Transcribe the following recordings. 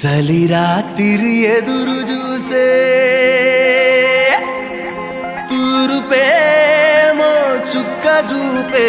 చలి రాత్రి ఎదురు చూసే తూరుపేమో చుక్క చూపే.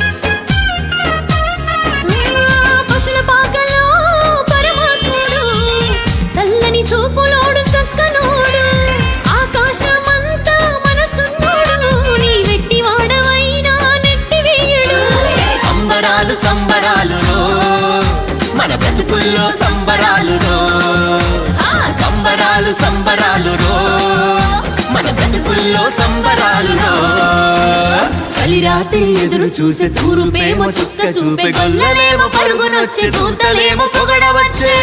బ్రతుకుల్లో సంబరాలు ఆ సంబరాలు సంబరాలు మన బ్రతుకుల్లో సంబరాలు చలి రాత్రి ఎదురు చూసే తూరుపేమో చుక్క చూపే గొల్లలేమో పరుగునొచ్చే దూతలేమో పొగడవచ్చే.